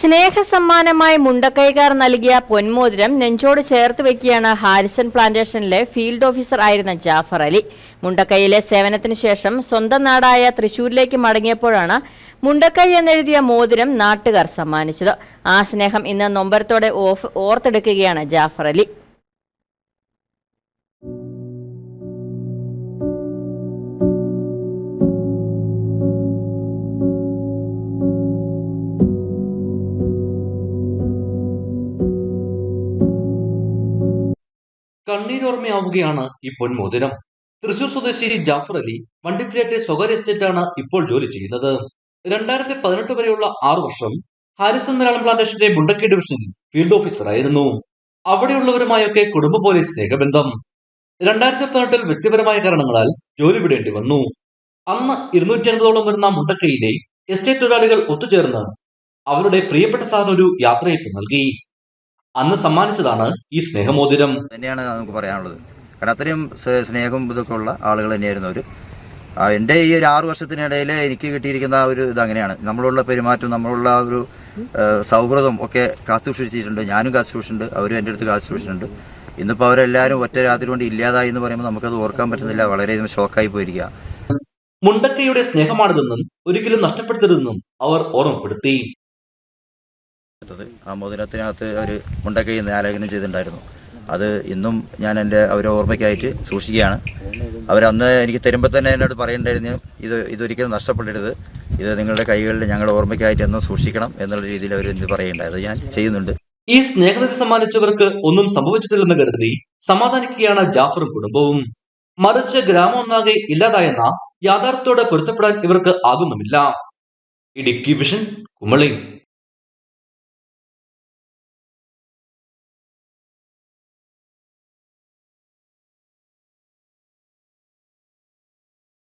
സ്നേഹസമ്മാനമായി മുണ്ടക്കൈകാർ നൽകിയ പൊന്മോതിരം നെഞ്ചോട് ചേർത്ത് വെക്കുകയാണ് ഹാരിസൺ പ്ലാന്റേഷനിലെ ഫീൽഡ് ഓഫീസർ ആയിരുന്ന ജാഫർ അലി. മുണ്ടക്കൈയിലെ സേവനത്തിന് ശേഷം സ്വന്തം നാടായ തൃശൂരിലേക്ക് മടങ്ങിയപ്പോഴാണ് മുണ്ടക്കൈ എന്നെഴുതിയ മോതിരം നാട്ടുകാർ സമ്മാനിച്ചത്. ആ സ്നേഹം ഇന്ന് നൊമ്പരത്തോടെ ഓഫ് ഓർത്തെടുക്കുകയാണ് ജാഫർ അലി. കണ്ണീരോർമ്മയാവുകയാണ് ഈ പൊന്മോതിരം തൃശൂർ സ്വദേശി ജാഫർ അലി വണ്ടിപ്പിരാറ്റെ സ്വകാര്യ എസ്റ്റേറ്റാണ് ഇപ്പോൾ ജോലി ചെയ്യുന്നത്. രണ്ടായിരത്തി പതിനെട്ട് വരെയുള്ള ആറു വർഷം ഹാരിസൺ നിരാളം പ്ലാന്റേഷന്റെ മുണ്ടക്കി ഡിവിഷനിൽ ഫീൽഡ് ഓഫീസറായിരുന്നു അവിടെയുള്ളവരുമായൊക്കെ കുടുംബ പോലെ സ്നേഹബന്ധം. രണ്ടായിരത്തി പതിനെട്ടിൽ വ്യക്തിപരമായ കാരണങ്ങളാൽ ജോലി വിടേണ്ടി വന്നു. അന്ന് ഇരുന്നൂറ്റി അൻപതോളം വരുന്ന മുണ്ടക്കയിലെ എസ്റ്റേറ്റ് തൊഴിലാളികൾ ഒത്തുചേർന്ന് അവരുടെ പ്രിയപ്പെട്ട സാറിനൊരു യാത്രയപ്പ് നൽകി. അന്ന് സമ്മാനിച്ചതാണ് ഈ സ്നേഹമോതിരം. തന്നെയാണ് നമുക്ക് പറയാനുള്ളത്. കാരണം അത്രയും സ്നേഹം ഇതൊക്കെ ഉള്ള ആളുകൾ തന്നെയായിരുന്നു അവർ എന്റെ ഈ ഒരു ആറു വർഷത്തിനിടയിൽ എനിക്ക് കിട്ടിയിരിക്കുന്ന ആ ഒരു ഇത് അങ്ങനെയാണ്. നമ്മളുള്ള പെരുമാറ്റം നമ്മളുള്ള ആ ഒരു സൗഹൃദം ഒക്കെ കാത്തുസൂക്ഷിച്ചിട്ടുണ്ട്. ഞാനും കാത്തുസൂക്ഷിച്ചിട്ടുണ്ട്. അവരും എന്റെ അടുത്ത് കാത്തുസൂക്ഷിച്ചിട്ടുണ്ട്. ഇന്നിപ്പോൾ അവരെല്ലാവരും ഒറ്റ രാത്രി കൊണ്ട് ഇല്ലാതായി എന്ന് പറയുമ്പോൾ നമുക്കത് ഓർക്കാൻ പറ്റുന്നില്ല. വളരെയധികം ഷോക്കായി പോയിരിക്കുക. മുണ്ടക്കയുടെ സ്നേഹമാണിതെന്നും ഒരിക്കലും നഷ്ടപ്പെടുത്തരുതെന്നും അവർ ഓർമ്മപ്പെടുത്തി. എടുത്തത്. ആ മോതിരത്തിനകത്ത് ഒരു മുണ്ടക്കൈ ആലേഖനം ചെയ്തിട്ടുണ്ടായിരുന്നു. അത് ഇന്നും ഞാൻ എന്റെ അവരെ ഓർമ്മയ്ക്കായിട്ട് സൂക്ഷിക്കുകയാണ്. അവരന്ന് എനിക്ക് തരുമ്പോൾ തന്നെ എന്നോട് പറയണ്ടായിരുന്നു ഇത് ഇതൊരിക്കലും നഷ്ടപ്പെടരുത്. ഇത് നിങ്ങളുടെ കൈകളിൽ ഞങ്ങളുടെ ഓർമ്മയ്ക്കായിട്ട് എന്നും സൂക്ഷിക്കണം എന്നുള്ള രീതിയിൽ അവർ എന്ത് പറയേണ്ടത് ഞാൻ ചെയ്യുന്നുണ്ട്. ഈ സ്നേഹനിധി സമ്മാനിച്ചവർക്ക് ഒന്നും സംഭവിച്ചിട്ടില്ലെന്ന് കരുതി സമാധാനിക്കുകയാണ് ജാഫറും കുടുംബവും. മറിച്ച് ഗ്രാമം ഒന്നാകെ ഇല്ലാതായെന്ന യാഥാർത്ഥ്യത്തോടെ പൊരുത്തപ്പെടാൻ ഇവർക്ക് ആകുന്നുമില്ല. ഇടുക്കി വിഷൻ കുമളി.